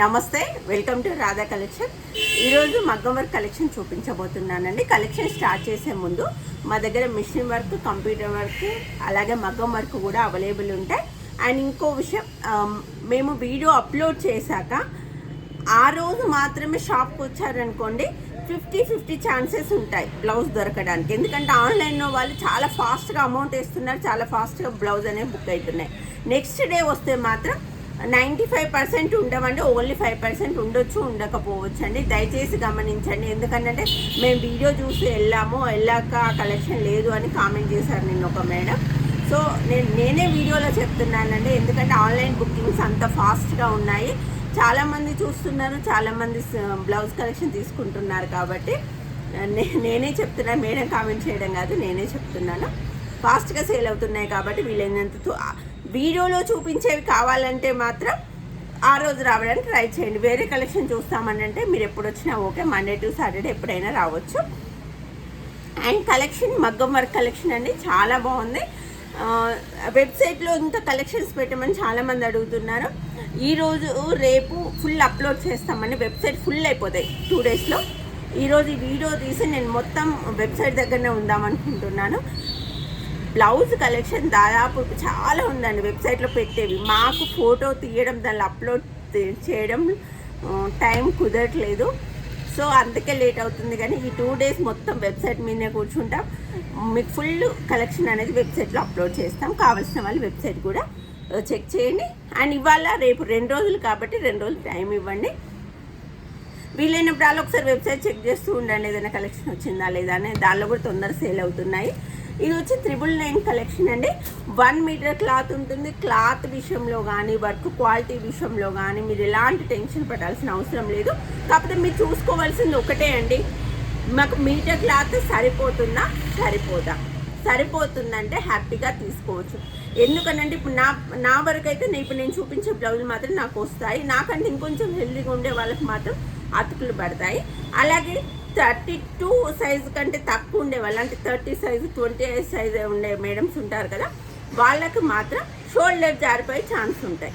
నమస్తే welcome to Radha collection. ఈరోజు మగ్గం వర్క్ కలెక్షన్ చూపించబోతున్నానండి. కలెక్షన్ స్టార్ట్ చేసే ముందు మా దగ్గర మిషన్ వర్క్ కంప్యూటర్ వర్క్ అలాగే మగ్గం వర్క్ కూడా అవైలబుల్ ఉంటాయి. అండ్ ఇంకో విషయం మేము వీడియో అప్లోడ్ చేశాక ఆ రోజు మాత్రమే షాప్కి వచ్చారనుకోండి ఫిఫ్టీ ఫిఫ్టీ ఛాన్సెస్ ఉంటాయి బ్లౌజ్ దొరకడానికి. ఎందుకంటే ఆన్లైన్లో వాళ్ళు చాలా ఫాస్ట్గా అమౌంట్ వేస్తున్నారు చాలా ఫాస్ట్గా బ్లౌజ్ అనేవి బుక్ అవుతున్నాయి. నెక్స్ట్ డే వస్తే మాత్రం నైంటీ ఫైవ్ పర్సెంట్ ఉండమండి ఓన్లీ ఫైవ్ పర్సెంట్ ఉండొచ్చు ఉండకపోవచ్చు అండి దయచేసి గమనించండి. ఎందుకంటే మేము వీడియో చూసి వెళ్ళాము వెళ్ళాక కలెక్షన్ లేదు అని కామెంట్ చేశారు నిన్న ఒక మేడం. సో నేను నేనే వీడియోలో చెప్తున్నానండి. ఎందుకంటే ఆన్లైన్ బుకింగ్స్ అంత ఫాస్ట్గా ఉన్నాయి. చాలామంది చూస్తున్నారు చాలామంది బ్లౌజ్ కలెక్షన్ తీసుకుంటున్నారు కాబట్టి నే- నేనే చెప్తున్నాను మేడం కామెంట్ చేయడం కాదు నేనే చెప్తున్నాను. ఫాస్ట్గా సేల్ అవుతున్నాయి కాబట్టి వీలైనంత వీడియోలో చూపించేవి కావాలంటే మాత్రం ఆ రోజు రావడానికి ట్రై చేయండి. వేరే కలెక్షన్ చూస్తామని అంటే మీరు ఎప్పుడు వచ్చినా ఓకే. మండే టు సాటర్డే ఎప్పుడైనా రావచ్చు. అండ్ కలెక్షన్ మగ్గం వర్క్ కలెక్షన్ అండి. చాలా బాగుంది. వెబ్సైట్లో ఇంత కలెక్షన్స్ పెట్టమని చాలామంది అడుగుతున్నారు. ఈరోజు రేపు ఫుల్ అప్లోడ్ చేస్తామని వెబ్సైట్ ఫుల్ అయిపోతాయి టూ డేస్లో. ఈరోజు ఈ వీడియో తీసి నేను మొత్తం వెబ్సైట్ దగ్గరనే ఉందామనుకుంటున్నాను. బ్లౌజ్ కలెక్షన్ దాదాపు చాలా ఉందండి వెబ్సైట్లో పెట్టేవి. మాకు ఫోటో తీయడం దాన్ని అప్లోడ్ చేయడం టైం కుదరట్లేదు. సో అందుకే లేట్ అవుతుంది కానీ ఈ టూ డేస్ మొత్తం వెబ్సైట్ మీదనే కూర్చుంటాం. మీకు ఫుల్ కలెక్షన్ అనేది వెబ్సైట్లో అప్లోడ్ చేస్తాం. కావాల్సిన వాళ్ళు వెబ్సైట్ కూడా చెక్ చేయండి. అండ్ ఇవాళ రేపు రెండు రోజులు కాబట్టి రెండు రోజులు టైం ఇవ్వండి. వీలైనప్పుడు ఒకసారి వెబ్సైట్ చెక్ చేస్తూ ఉండండి ఏదైనా కలెక్షన్ వచ్చిందా లేదా అని. దానిలో కూడా తొందర సేల్ అవుతున్నాయి. ఇది వచ్చి త్రిబుల్ నైన్ కలెక్షన్ అండి. వన్ మీటర్ క్లాత్ ఉంటుంది. క్లాత్ విషయంలో కానీ వర్క్ క్వాలిటీ విషయంలో కానీ మీరు ఎలాంటి టెన్షన్ పడాల్సిన అవసరం లేదు. కాకపోతే మీరు చూసుకోవాల్సింది ఒకటే అండి. మాకు మీటర్ క్లాత్ సరిపోతుందా? సరిపోదా? సరిపోతుందంటే హ్యాపీగా తీసుకోవచ్చు. ఎందుకనంటే ఇప్పుడు నా నా వరకు అయితే నేను ఇప్పుడు నేను చూపించే బ్లౌజులు మాత్రం నాకు వస్తాయి. నాకంటే ఇంకొంచెం హెల్దీగా ఉండే వాళ్ళకి మాత్రం అతుకులు పడతాయి. అలాగే థర్టీ టూ సైజు కంటే తక్కువ ఉండే వాళ్ళు అంటే thirty size twenty eight size ఉండే మేడమ్స్ ఉంటారు కదా. వాళ్ళకి మాత్రం షోల్డర్ జారిపోయే ఛాన్స్ ఉంటాయి.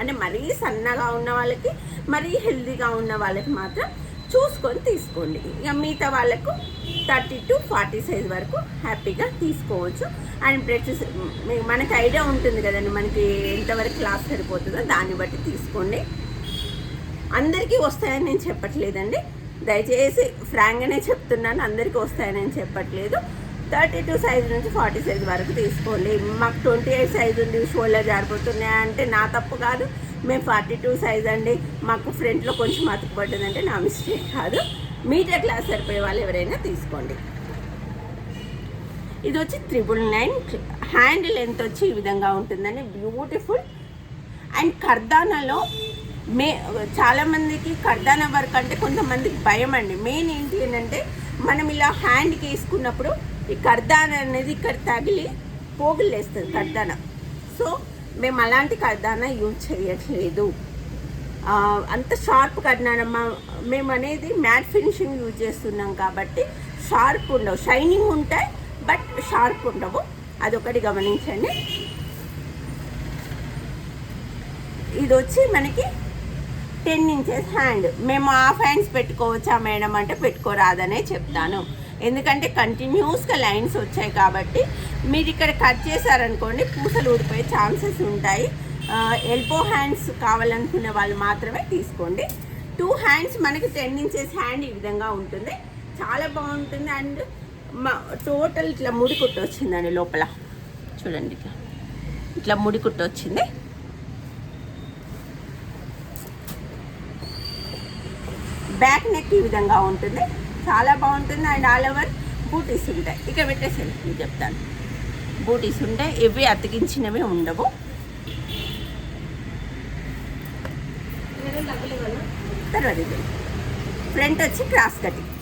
అంటే మరీ సన్నగా ఉన్న వాళ్ళకి మరీ హెల్దీగా ఉన్న వాళ్ళకి మాత్రం చూసుకొని తీసుకోండి. ఇక మిగతా వాళ్ళకు థర్టీ టు ఫార్టీ సైజ్ వరకు హ్యాపీగా తీసుకోవచ్చు. అండ్ బ్రెడ్స్ మనకి ఐడియా ఉంటుంది కదండి మనకి ఎంతవరకు క్లాస్ సరిపోతుందో దాన్ని బట్టి తీసుకోండి. అందరికీ వస్తాయని నేను చెప్పట్లేదండి. దయచేసి ఫ్రాంక్గానే చెప్తున్నాను అందరికీ వస్తాయని చెప్పట్లేదు. థర్టీ టూ సైజ్ నుంచి ఫార్టీ సైజ్ వరకు తీసుకోండి. మాకు ట్వంటీ ఎయిట్ సైజ్ ఉంది షోల్డర్ జారిపోతున్నాయి అంటే నా తప్పు కాదు. మేము ఫార్టీ టూ సైజ్ అండి. మాకు ఫ్రంట్లో కొంచెం అతుకుపడ్డదంటే నా మిస్టేక్ కాదు. మీటర్ క్లాస్ సరిపోయే వాళ్ళు ఎవరైనా తీసుకోండి. ఇది వచ్చి త్రిబుల్ నైన్ హ్యాండ్ లెంత్ వచ్చి ఈ విధంగా ఉంటుందండి. బ్యూటిఫుల్. అండ్ కర్దానాలో మే చాలామందికి కర్దాన వర్క్ అంటే కొంతమందికి భయం అండి. మెయిన్ ఏంటి అంటే మనం ఇలా హ్యాండ్కి వేసుకున్నప్పుడు ఈ కర్దాన అనేది ఇక్కడ తగిలి పోగులేస్తుంది కర్దాన సో మేము అలాంటి కర్దాన యూజ్ చేయట్లేదు. అంత షార్ప్ కర్దాన మేము అనేది మ్యాట్ ఫినిషింగ్ యూజ్ చేస్తున్నాం కాబట్టి షార్ప్ ఉండవు. షైనింగ్ ఉంటాయి బట్ షార్ప్ ఉండవు. అదొకటి గమనించండి. ఇది వచ్చి మనకి టెన్ ఇంచెస్ హ్యాండ్ మేము హాఫ్ హ్యాండ్స్ పెట్టుకోవచ్చా మేడం అంటే పెట్టుకోరాదనే చెప్తాను. ఎందుకంటే కంటిన్యూస్గా లైన్స్ వచ్చాయి కాబట్టి మీరు ఇక్కడ కట్ చేశారనుకోండి పూసలు ఊడిపోయే ఛాన్సెస్ ఉంటాయి. ఎల్బో హ్యాండ్స్ కావాలనుకునే వాళ్ళు మాత్రమే తీసుకోండి. టూ హ్యాండ్స్ మనకి టెన్ ఇంచెస్ హ్యాండ్ ఈ విధంగా ఉంటుంది. చాలా బాగుంటుంది అండ్ మా టోటల్ ఇట్లా ముడి కుట్టొచ్చిందండి లోపల. చూడండి ఇట్లా. ఇట్లా ముడి కుట్టు బ్యాక్ నెక్ ఈ విధంగా ఉంటుంది. చాలా బాగుంటుంది. అండ్ ఆల్ ఓవర్ బూటీస్ ఉంటాయి. ఇక పెట్టేసాను నేను చెప్తాను. బూటీస్ ఉంటాయి ఇవి అతికించినవి ఉండవు. తర్వాత ఇది. ఫ్రంట్ వచ్చి cross cutting.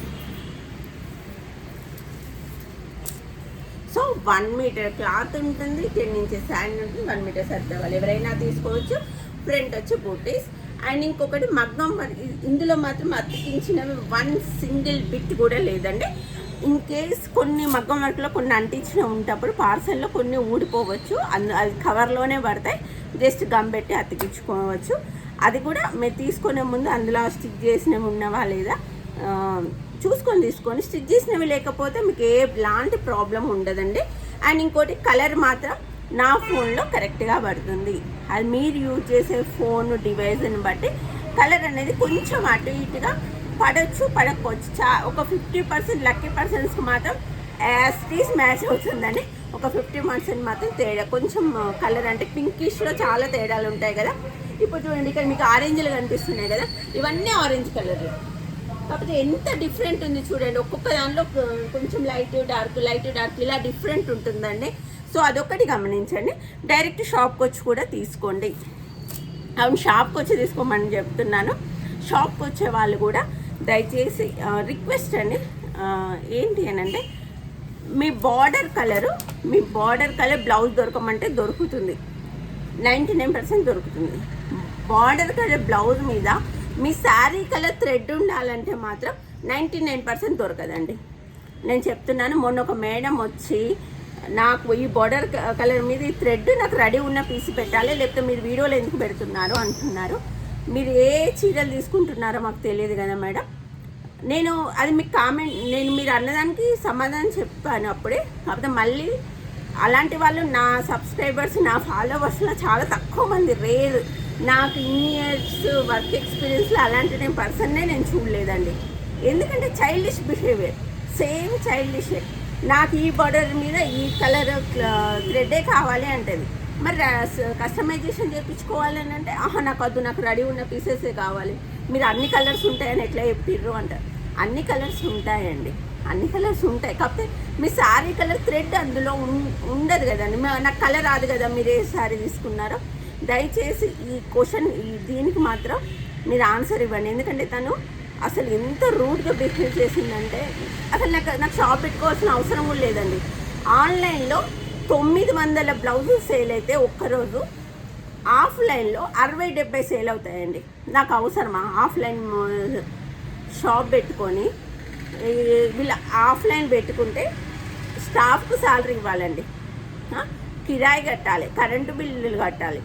So one meter cloth ఉంటుంది టెన్ ఇంచెస్ హ్యాండ్ ఉంటుంది వన్ మీటర్ సరిపోయే ఎవరైనా తీసుకోవచ్చు. ఫ్రంట్ వచ్చి బూటీస్. అండ్ ఇంకొకటి మగ్గం వర్క్ ఇందులో మాత్రం అతికించినవి వన్ సింగిల్ బిట్ కూడా లేదండి. ఇన్ కేస్ కొన్ని మగ్గం వర్క్లో కొన్ని అంటించిన ఉంటప్పుడు పార్సల్లో కొన్ని ఊడిపోవచ్చు. అందు అది కవర్లోనే పడతాయి. జస్ట్ గమ్ పెట్టి అతికించుకోవచ్చు. అది కూడా మీరు తీసుకునే ముందు అందులో స్టిక్ చేసినవి ఉన్నవా లేదా చూసుకొని తీసుకోండి. స్టిచ్ చేసినవి లేకపోతే మీకు ఏ లాంటి ప్రాబ్లం ఉండదండి. అండ్ ఇంకోటి కలర్ మాత్రం నా ఫోన్లో కరెక్ట్గా పడుతుంది. అది మీరు యూజ్ చేసే ఫోన్ డివైజ్ని బట్టి కలర్ అనేది కొంచెం అటు ఇటుగా పడవచ్చు పడకపోవచ్చు. చా ఒక ఫిఫ్టీ పర్సెంట్ లక్కీ పర్సన్స్కి మాత్రం యాస్టీస్ మ్యాచ్ అవుతుందని ఒక ఫిఫ్టీ పర్సెంట్ మాత్రం తేడా కొంచెం కలర్ అంటే పింకిష్లో చాలా తేడాలు ఉంటాయి కదా. ఇప్పుడు చూడండి ఇక్కడ మీకు ఆరెంజ్లు కనిపిస్తున్నాయి కదా. ఇవన్నీ ఆరెంజ్ కలర్లు. కాకపోతే ఎంత డిఫరెంట్ ఉంది చూడండి. ఒక్కొక్క దాంట్లో కొంచెం లైట్ డార్క్ లైట్ డార్క్ ఇలా డిఫరెంట్ ఉంటుందండి. సో అదొకటి గమనించండి. డైరెక్ట్ షాప్కి వచ్చి కూడా తీసుకోండి. అవును షాప్కి వచ్చి తీసుకోమని చెప్తున్నాను. షాప్కి వచ్చే వాళ్ళు కూడా దయచేసి రిక్వెస్ట్ అండి. ఏంటి అని అంటే మీ బార్డర్ కలరు మీ బార్డర్ కలర్ బ్లౌజ్ దొరకమంటే దొరుకుతుంది. నైంటీ నైన్ పర్సెంట్ దొరుకుతుంది. బార్డర్ కలర్ బ్లౌజ్ మీద మీ శారీ కలర్ థ్రెడ్ ఉండాలంటే మాత్రం నైంటీ నైన్ పర్సెంట్ దొరకదండి. నేను చెప్తున్నాను మొన్న ఒక మేడం వచ్చి నాకు ఈ బార్డర్ కలర్ మీద ఈ థ్రెడ్ నాకు రెడీ ఉన్న పీస్ పెట్టాలి లేకపోతే మీరు వీడియోలో ఎందుకు పెడుతున్నారు అంటున్నారు. మీరు ఏ చీరలు తీసుకుంటున్నారో మాకు తెలియదు కదా మేడం. నేను అది మీకు కామెంట్ నేను మీరు అన్నదానికి సమాధానం చెప్పాను అప్పుడే. కాకపోతే మళ్ళీ అలాంటి వాళ్ళు నా సబ్స్క్రైబర్స్ నా ఫాలోవర్స్లో చాలా తక్కువ మంది. రేర్ నాకు ఇన్ని ఇయర్స్ వర్క్ ఎక్స్పీరియన్స్లో అలాంటి నేను పర్సన్నే నేను చూడలేదండి. ఎందుకంటే చైల్డిష్ బిహేవియర్ సేమ్ చైల్డిష్ నాకు ఈ బార్డర్ మీద ఈ కలర్ థ్రెడ్డే కావాలి అంటది. మరి కస్టమైజేషన్ చేయించుకోవాలని అంటే ఆహా నాకు వద్దు నాకు రెడీ ఉన్న పీసెసే కావాలి. మీరు అన్ని కలర్స్ ఉంటాయని ఎట్లా చెప్పిర్రు అంటారు అన్ని కలర్స్ ఉంటాయండి. అన్ని కలర్స్ ఉంటాయి. కాకపోతే మీ శారీ కలర్ థ్రెడ్ అందులో ఉం- ఉండదు కదండి. మా- నాకు కలర్ రాదు కదా మీరు ఏ శారీ తీసుకున్నారో. దయచేసి ఈ క్వశ్చన్ దీనికి మాత్రం మీరు ఆన్సర్ ఇవ్వండి. ఎందుకంటే తను అసలు ఎంత రూడ్గా బిహేవ్ చేసిందంటే అసలు నాకు నాకు షాప్ పెట్టుకోవాల్సిన అవసరం కూడా లేదండి. ఆన్లైన్లో తొమ్మిది వందల బ్లౌజులు సేల్ అయితే ఒక్కరోజు ఆఫ్లైన్లో అరవై డెబ్బై సేల్ అవుతాయండి. నాకు అవసరమా? ఆఫ్లైన్ షాప్ పెట్టుకొని ఈ వీళ్ళు ఆఫ్లైన్ పెట్టుకుంటే స్టాఫ్కు శాలరీ ఇవ్వాలండి. కిరాయి కట్టాలి కరెంటు బిల్లులు కట్టాలి.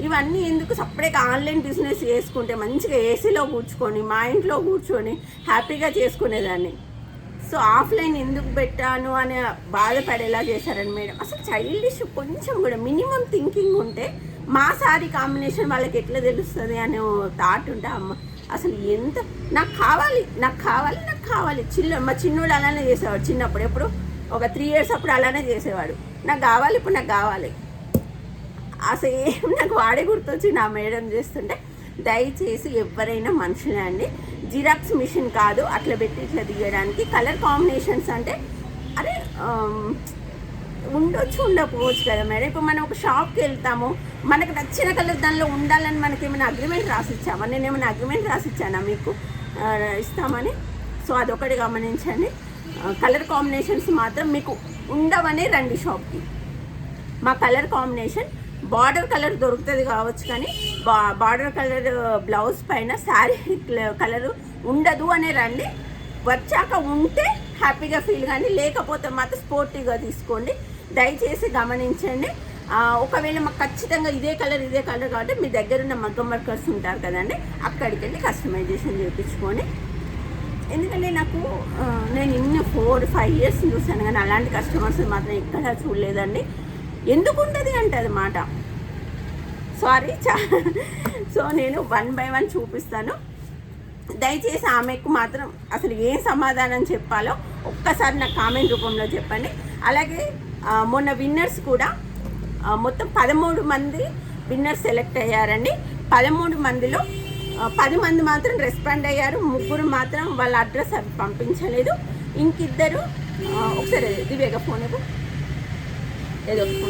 ఇవన్నీ ఎందుకు సపరేట్గా ఆన్లైన్ బిజినెస్ చేసుకుంటే మంచిగా ఏసీలో కూర్చుకొని మా ఇంట్లో కూర్చొని హ్యాపీగా చేసుకునేదాన్ని. సో ఆఫ్లైన్ ఎందుకు పెట్టాను అని బాధపడేలా చేశారని మేడం. అసలు చైల్డిష్ కొంచెం కూడా మినిమం థింకింగ్ ఉంటే మా సారీ కాంబినేషన్ వాళ్ళకి ఎట్లా తెలుస్తుంది అనే థాట్ ఉంటే అమ్మ అసలు ఎంత నాకు కావాలి నాకు కావాలి నాకు కావాలి. చిన్న మా చిన్నోడు అలానే చేసేవాడు చిన్నప్పుడు. ఎప్పుడు? ఒక త్రీ ఇయర్స్ అప్పుడు అలానే చేసేవాడు. నాకు కావాలి ఇప్పుడు నాకు కావాలి. అసలు ఏం నాకు వాడే గుర్తొచ్చి నా మేడం చేస్తుంటే దయచేసి ఎవరైనా మనుషులే అండి. జిరాక్స్ మిషన్ కాదు అట్లా పెట్టి ఇట్లా తీయడానికి. కలర్ కాంబినేషన్స్ అంటే అరే ఉండొచ్చు ఉండకపోవచ్చు కదా మేడం. ఇప్పుడు మనం ఒక షాప్కి వెళ్తాము మనకు నచ్చిన కలర్ దానిలో ఉండాలని మనకి ఏమైనా అగ్రిమెంట్ రాసిచ్చామా నేను ఏమైనా అగ్రిమెంట్ రాసిచ్చానా మీకు? ఇస్తామని. సో అదొకటి గమనించండి. కలర్ కాంబినేషన్స్ మాత్రం మీకు ఉండవనే రండి షాప్కి. మా కలర్ కాంబినేషన్ బార్డర్ కలర్ దొరుకుతుంది కావచ్చు కానీ బా బార్డర్ కలర్ బ్లౌజ్ పైన శారీ కలర్ ఉండదు అనే రండి. వచ్చాక ఉంటే హ్యాపీగా ఫీల్ కానీ లేకపోతే మాత్రం స్పోర్టివ్గా తీసుకోండి. దయచేసి గమనించండి. ఒకవేళ మాకు ఖచ్చితంగా ఇదే కలర్ ఇదే కలర్ కాబట్టి మీ దగ్గర ఉన్న మగ్గం వర్కర్స్ ఉంటారు కదండి అక్కడికి వెళ్ళి కస్టమైజేషన్ చేయించుకొని ఎందుకంటే నాకు నేను ఇన్ని ఫోర్ ఫైవ్ ఇయర్స్ చూసాను కానీ అలాంటి కస్టమర్స్ మాత్రం ఎక్కడా చూడలేదండి. ఎందుకు ఉంటుంది మాట. సారీ చా సో నేను వన్ బై వన్ చూపిస్తాను. దయచేసి ఆమెకు మాత్రం అసలు ఏం సమాధానం చెప్పాలో ఒక్కసారి నాకు కామెంట్ రూపంలో చెప్పండి. అలాగే మొన్న విన్నర్స్ కూడా మొత్తం పదమూడు మంది విన్నర్స్ సెలెక్ట్ అయ్యారండి. పదమూడు మందిలో పది మంది మాత్రం రెస్పాండ్ అయ్యారు. ముగ్గురు మాత్రం వాళ్ళ అడ్రస్ అవి పంపించలేదు. ఇంకిద్దరు ఒకసారి దివేగ ఫోన్ ఇవ్వు. ఏదో ఒక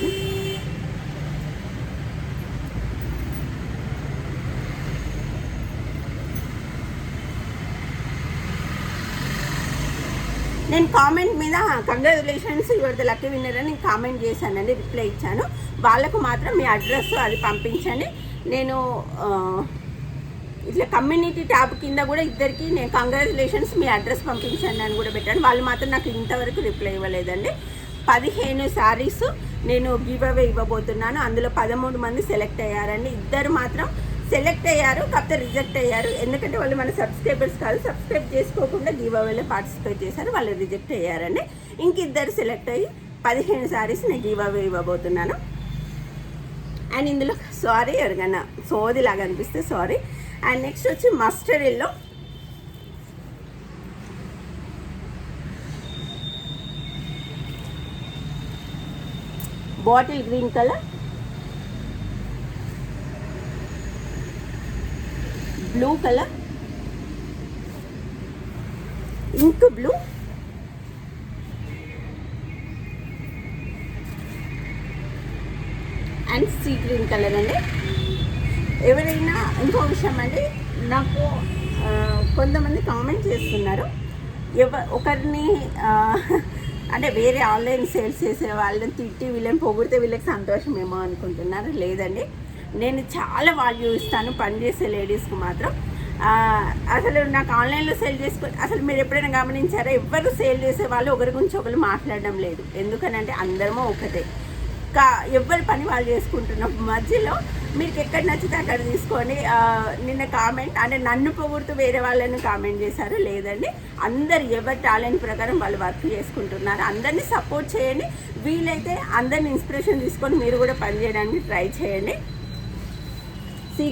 నేను కామెంట్ మీద congratulations your the lucky winner అని కామెంట్ చేశానండి రిప్లై ఇచ్చాను. వాళ్ళకు మాత్రం మీ అడ్రస్ అది పంపించండి. నేను ఇట్లా కమ్యూనిటీ ట్యాబ్ కింద కూడా ఇద్దరికి నేను కంగ్రాచులేషన్స్ మీ అడ్రస్ పంపించండి అని కూడా పెట్టాను. వాళ్ళు మాత్రం నాకు ఇంతవరకు రిప్లై ఇవ్వలేదండి. పదిహేను శారీస్ నేను గివ్ అవే ఇవ్వబోతున్నాను. అందులో పదమూడు మంది సెలెక్ట్ అయ్యారండి. ఇద్దరు మాత్రం సెలెక్ట్ అయ్యారు కాకపోతే రిజెక్ట్ అయ్యారు. ఎందుకంటే వాళ్ళు మన సబ్స్క్రైబర్స్ కాదు. సబ్స్క్రైబ్ చేసుకోకుండా గివ్ అవేలో పార్టిసిపేట్ చేశారు. వాళ్ళు రిజెక్ట్ అయ్యారండి. ఇంక ఇద్దరు సెలెక్ట్ అయ్యి పదిహేను సారీస్ నేను గివ్ అవే ఇవ్వబోతున్నాను. అండ్ ఇందులో సారీ ఎవరికైనా సోది లాగా అనిపిస్తే సారీ అండ్ నెక్స్ట్ వచ్చి mustard bottle green colour blue colour ink blue and sea green colour అండి. ఎవరైనా ఇంకో విషయం అండి నాకు కొంతమంది కామెంట్ చేస్తున్నారు. ఎవ ఒకరిని అంటే వేరే ఆన్లైన్ సేల్స్ చేసే వాళ్ళని తిట్టి వీళ్ళని పొగిడితే వీళ్ళకి సంతోషమేమో అనుకుంటున్నారు? లేదండి. నేను చాలా వాల్యూ ఇస్తాను పనిచేసే లేడీస్కి మాత్రం. అసలు నాకు ఆన్లైన్లో సేల్ చేసుకో అసలు మీరు ఎప్పుడైనా గమనించారా? ఎవరు సేల్ చేసే వాళ్ళు ఒకరి గురించి ఒకరు మాట్లాడడం లేదు. ఎందుకనంటే అందరము ఒకటే. కా ఎవరి పని వాళ్ళు చేసుకుంటున్నాం. మధ్యలో మీకు ఎక్కడ నచ్చితే అక్కడ తీసుకొని నిన్న కామెంట్ అంటే నన్ను పొగుడుతూ వేరే వాళ్ళని కామెంట్ చేశారు? లేదండి. అందరు ఎవరి టాలెంట్ ప్రకారం వాళ్ళు వర్క్ చేసుకుంటున్నారు. అందరినీ సపోర్ట్ చేయండి. వీలైతే అందరిని ఇన్స్పిరేషన్ తీసుకొని మీరు కూడా పని చేయడానికి ట్రై చేయండి. సీ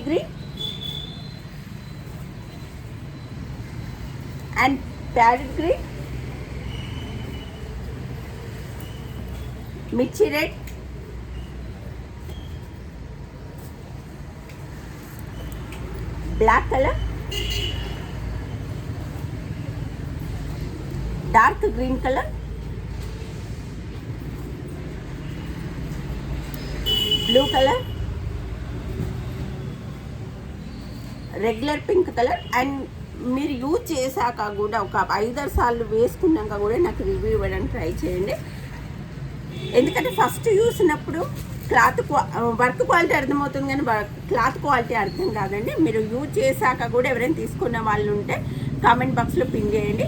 అండ్ ప్యారెట్ గ్రీన్ మిర్చి red black colour dark green colour blue colour regular pink colour and మీరు యూజ్ చేశాక కూడా ఒక ఐదారు సార్లు వేసుకున్నాక కూడా నాకు రివ్యూ ఇవ్వడానికి ట్రై చేయండి. ఎందుకంటే ఫస్ట్ చూసినప్పుడు క్లాత్ వర్క్ క్వాలిటీ అర్థమవుతుంది కానీ క్లాత్ క్వాలిటీ అర్థం కాదండి. మీరు యూజ్ చేశాక కూడా ఎవరైనా తీసుకున్న వాళ్ళు ఉంటే కామెంట్ బాక్స్లో పిన్ చేయండి.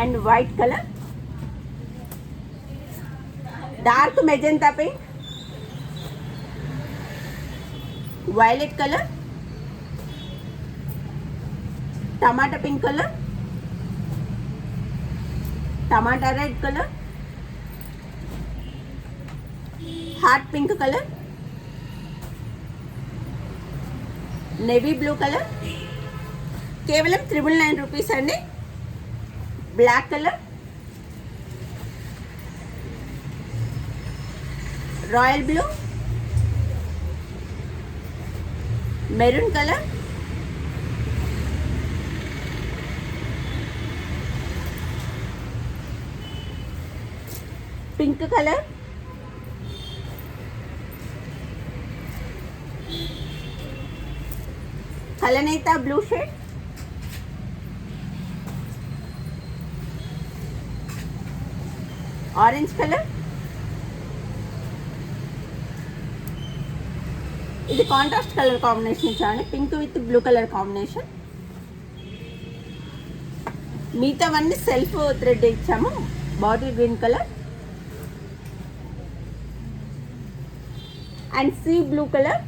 And white colour. Dark magenta pink violet colour. Tomato pink colour. Tomato red colour. Heart pink colour navy blue colour కేవలం త్రిబుల్ నైన్ రూపీస్ అండి. Black colour royal blue maroon colour pink colour కలనేత blue shade orange colour ఇది contrast colour combination ఇచ్చామండి pink with blue colour combination మిగతావన్నీ self thread ఇచ్చాము. Bottle green colour and sea blue colour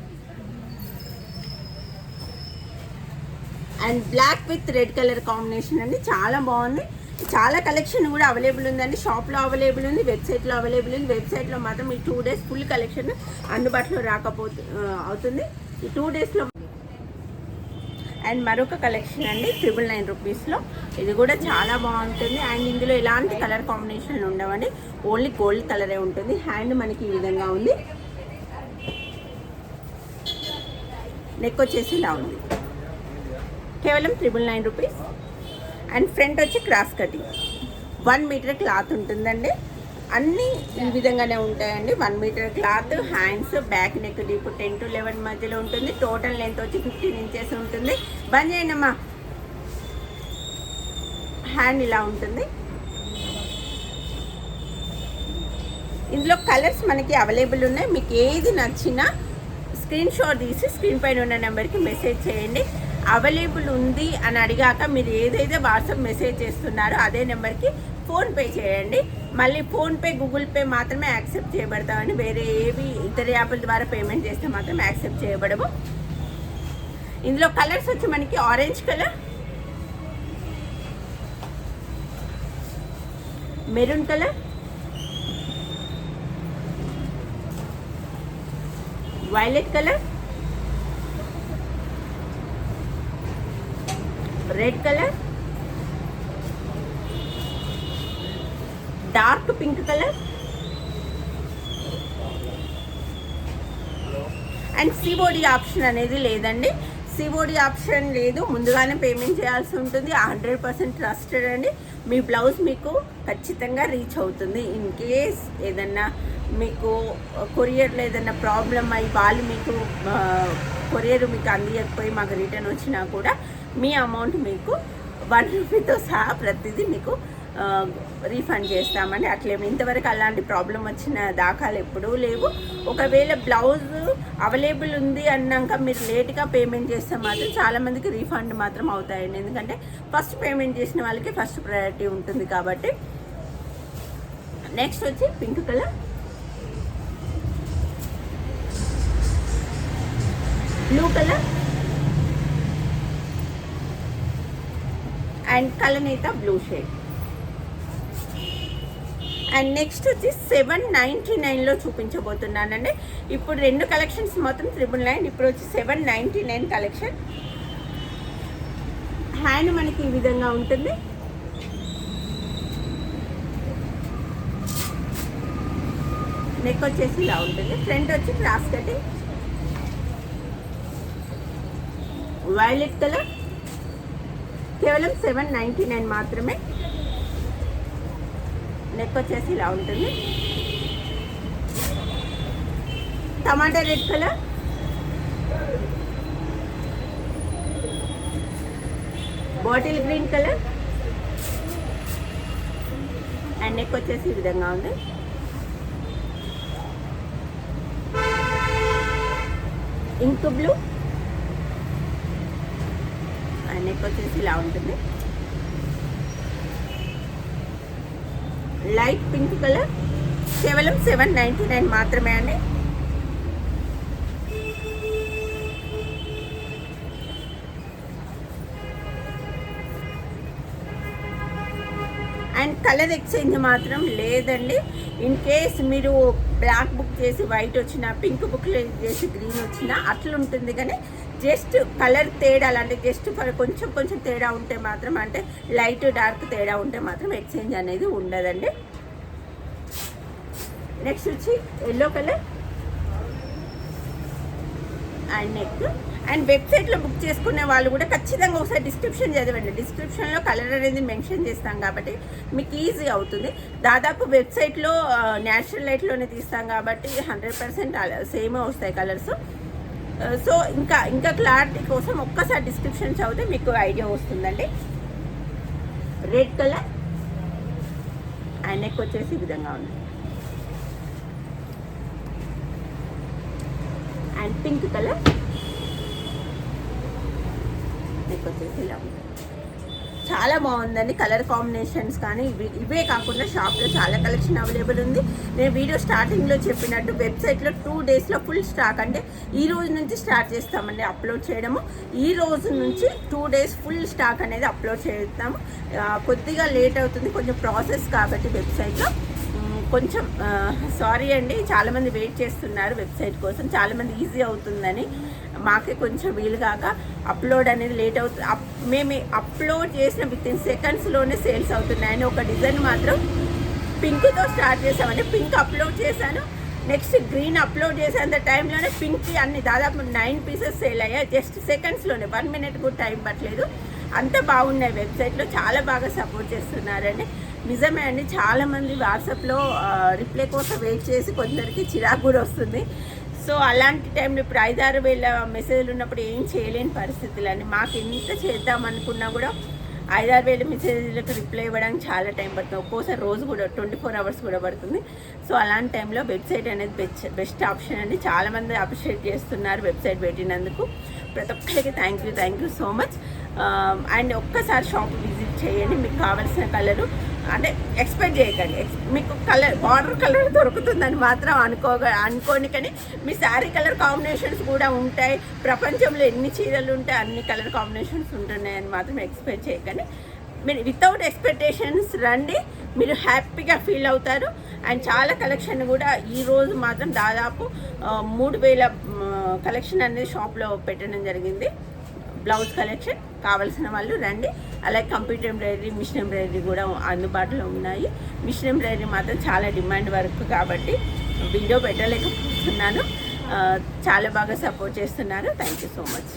and black with red colour combination అండి. చాలా బాగుంది. చాలా collection కూడా available ఉందండి. షాప్లో అవైలబుల్ ఉంది వెబ్సైట్లో అవైలబుల్ ఉంది. వెబ్సైట్లో మాత్రం ఈ టూ డేస్ ఫుల్ కలెక్షన్ అందుబాటులో రాకపోతే అవుతుంది. ఈ టూ డేస్లో అండ్ మరొక కలెక్షన్ అండి ట్రిపుల్ నైన్ రూపీస్లో ఇది కూడా చాలా బాగుంటుంది. అండ్ ఇందులో ఎలాంటి కలర్ కాంబినేషన్లు ఉండవండి. ఓన్లీ గోల్డ్ కలరే ఉంటుంది. హ్యాండ్ మనకి ఈ విధంగా ఉంది. నెక్ వచ్చేసి ఇలా ఉంది. కేవలం triple nine rupees. And front వచ్చి cross cutting. One meter cloth ఉంటుందండి. అన్నీ ఈ విధంగానే ఉంటాయండి. One meter cloth hands back neck deep ten to eleven మధ్యలో ఉంటుంది. టోటల్ లెంత్ వచ్చి ఫిఫ్టీన్ ఇంచెస్ ఉంటుంది. బంద్ చేయండి హ్యాండ్ ఇలా ఉంటుంది. ఇందులో కలర్స్ మనకి అవైలబుల్ ఉన్నాయి. మీకు ఏది నచ్చినా స్క్రీన్ షాట్ తీసి స్క్రీన్ పైన ఉన్న నెంబర్కి మెసేజ్ చేయండి. అవైలబుల్ ఉంది అని అడిగాక మీరు ఏదైతే వాట్సాప్ మెసేజ్ చేస్తున్నారో అదే నెంబర్కి ఫోన్పే చేయండి. మళ్ళీ ఫోన్పే గూగుల్ పే మాత్రమే యాక్సెప్ట్ చేయబడతామని వేరే ఏవి ఇతర యాప్ల ద్వారా పేమెంట్ చేస్తే మాత్రం యాక్సెప్ట్ చేయబడము ఇందులో కలర్స్ వచ్చి మనకి orange colour maroon colour violet colour red colour dark pink colour and COD option అనేది లేదండి. సిఓడి ఆప్షన్ లేదు. ముందుగానే పేమెంట్ చేయాల్సి ఉంటుంది. హండ్రెడ్ పర్సెంట్ ట్రస్టెడ్ అండి. మీ బ్లౌజ్ మీకు ఖచ్చితంగా రీచ్ అవుతుంది. ఇన్ కేస్ ఏదన్నా మీకు కొరియర్లో ఏదైనా ప్రాబ్లం అయ్యి వాళ్ళు మీకు uh, కొరియర్ మీకు అందియకపోయి మాకు రిటర్న్ వచ్చినా కూడా మీ అమౌంట్ మీకు వన్ రూపీతో సహా ప్రతిదీ మీకు రీఫండ్ చేస్తామండి. అట్లేమి ఇంతవరకు అలాంటి ప్రాబ్లం వచ్చిన దాఖలు ఎప్పుడూ లేవు. ఒకవేళ బ్లౌజ్ అవైలబుల్ ఉంది అన్నాక మీరు లేట్గా పేమెంట్ చేస్తే మాత్రం చాలామందికి రీఫండ్ మాత్రం అవుతాయండి. ఎందుకంటే ఫస్ట్ పేమెంట్ చేసిన వాళ్ళకి ఫస్ట్ ప్రయారిటీ ఉంటుంది కాబట్టి. నెక్స్ట్ వచ్చి pink colour blue colour and కలనేత blue shade. And next వచ్చి సెవెన్ నైంటీ నైన్లో చూపించబోతున్నానండి. ఇప్పుడు రెండు కలెక్షన్స్ మొత్తం త్రిబుల్ నైన్ ఇప్పుడు వచ్చి seven ninety nine collection. Hand మనకి ఈ విధంగా ఉంటుంది. నెక్ వచ్చేసి ఇలా ఉంటుంది. ఫ్రంట్ వచ్చి క్రాస్ కటింగ్. వైలెట్ కలర్ కేవలం సెవెన్ నైంటీ నైన్ మాత్రమే నెక్ వచ్చేసి ఇలా ఉంటుంది. Tomato red colour. Bottle green colour. And neck వచ్చేసి ఈ విధంగా ఉంది. ఇంక్ బ్లూ. అండ్ వచ్చేసి ఇలా ఉంటుంది. లైట్ పింక్ కలర్ కేవలం సెవెన్ నైంటీ నైన్ మాత్రమే అండి. అండ్ కలర్ ఎక్స్చేంజ్ మాత్రం లేదండి. ఇన్ కేస్ మీరు బ్లాక్ బుక్ చేసి వైట్ వచ్చిన పింక్ బుక్ చేసి గ్రీన్ వచ్చిన అట్లుంటుంది కానీ జస్ట్ కలర్ తేడా అంటే జస్ట్ కొంచెం కొంచెం తేడా ఉంటే మాత్రం అంటే లైట్ డార్క్ తేడా ఉంటే మాత్రం ఎక్స్చేంజ్ అనేది ఉండదండి. నెక్స్ట్ వచ్చి yellow colour and neck. And వెబ్సైట్లో బుక్ చేసుకునే వాళ్ళు కూడా ఖచ్చితంగా ఒకసారి డిస్క్రిప్షన్ చదవండి. డిస్క్రిప్షన్లో కలర్ అనేది మెన్షన్ చేస్తాం కాబట్టి మీకు ఈజీ అవుతుంది. దాదాపు వెబ్సైట్లో న్యాచురల్ లైట్లోనే తీస్తాం కాబట్టి హండ్రెడ్ పర్సెంట్ సేమే వస్తాయి కలర్స్. Uh, సో ఇంకా ఇంకా క్లారిటీ కోసం ఒక్కసారి డిస్క్రిప్షన్ చదివితే మీకు ఐడియా వస్తుందండి. రెడ్ కలర్ అండ్ నెక్ వచ్చేసి ఈ విధంగా ఉంది. అండ్ పింక్ కలర్ నెక్ వచ్చేసి ఇలా ఉంది. చాలా బాగుందండి కలర్ కాంబినేషన్స్ కానీ ఇవి ఇవే కాకుండా షాప్లో చాలా కలెక్షన్ అవైలబుల్ ఉంది. నేను వీడియో స్టార్టింగ్లో చెప్పినట్టు వెబ్సైట్లో టూ డేస్లో ఫుల్ స్టాక్. అంటే ఈ రోజు నుంచి స్టార్ట్ చేస్తామండి అప్లోడ్ చేయడము. ఈ రోజు నుంచి టూ డేస్ ఫుల్ స్టాక్ అనేది అప్లోడ్ చేస్తాము కొద్దిగా లేట్ అవుతుంది. కొంచెం ప్రాసెస్ కాబట్టి వెబ్సైట్లో. కొంచెం సారీ అండి. చాలామంది వెయిట్ చేస్తున్నారు వెబ్సైట్ కోసం. చాలామంది ఈజీ అవుతుందని. మాకే కొంచెం వీలు కాక అప్లోడ్ అనేది లేట్ అవుతుంది అప్- మేము అప్లోడ్ చేసిన విత్ ఇన్ సెకండ్స్లోనే సేల్స్ అవుతున్నాయని ఒక డిజైన్ మాత్రం పింక్తో స్టార్ట్ చేసామంటే పింక్ అప్లోడ్ చేశాను. నెక్స్ట్ గ్రీన్ అప్లోడ్ చేసేంత టైంలోనే పింక్కి అన్ని దాదాపు నైన్ పీసెస్ సేల్ అయ్యాయి. జస్ట్ సెకండ్స్లోనే వన్ మినిట్ కూడా టైం పట్టలేదు. అంత బాగున్నాయి వెబ్సైట్లో చాలా బాగా సపోర్ట్ చేస్తున్నారండి. నిజమే అండి చాలామంది వాట్సాప్లో రిప్లై కోసం వెయిట్ చేసి కొందరికి చిరాకు కూడా వస్తుంది. సో అలాంటి టైంలో ఇప్పుడు ఐదారు వేల మెసేజ్లు ఉన్నప్పుడు ఏం చేయలేని పరిస్థితులు అండి మాకు ఎంత చేద్దాం అనుకున్నా కూడా ఐదారు వేల మెసేజ్లకు రిప్లై ఇవ్వడానికి చాలా టైం పడుతుంది. ఒక్కోసారి రోజు కూడా ట్వంటీ ఫోర్ అవర్స్ కూడా పడుతుంది. సో అలాంటి టైంలో వెబ్సైట్ అనేది బెస్ట్ బెస్ట్ ఆప్షన్ అండి. చాలామంది అప్రిషియేట్ చేస్తున్నారు వెబ్సైట్ పెట్టినందుకు. ప్రతి ఒక్కరికి thank you thank you so much and ఒక్కసారి షాప్ విజిట్ చేయండి. మీకు కావాల్సిన కలరు అంటే ఎక్స్పెక్ట్ చేయకండి. మీకు కలర్ బార్డర్ కలర్ దొరుకుతుందని మాత్రం అనుకోగా అనుకోని కానీ మీ శారీ కలర్ కాంబినేషన్స్ కూడా ఉంటాయి. ప్రపంచంలో ఎన్ని చీరలు ఉంటాయి అన్ని కలర్ కాంబినేషన్స్ ఉంటున్నాయని మాత్రం ఎక్స్పెక్ట్ చేయకండి. మీరు వితౌట్ ఎక్స్పెక్టేషన్స్ రండి. మీరు హ్యాపీగా ఫీల్ అవుతారు. అండ్ చాలా కలెక్షన్ కూడా ఈరోజు మాత్రం దాదాపు మూడు వేల కలెక్షన్ అనేది షాప్లో పెట్టడం జరిగింది. బ్లౌజ్ కలెక్షన్ కావాల్సిన వాళ్ళు రండి. అలాగే కంప్యూటర్ ఎంబ్రాయిడరీ మిషన్ ఎంబ్రాయిడరీ కూడా అందుబాటులో ఉన్నాయి. మిషన్ ఎంబ్రాయిడరీ మాత్రం చాలా డిమాండ్ వర్క్ కాబట్టి వీడియో పెట్టలేకపోతున్నాను. చాలా బాగా సపోర్ట్ చేస్తున్నారు. Thank you so much.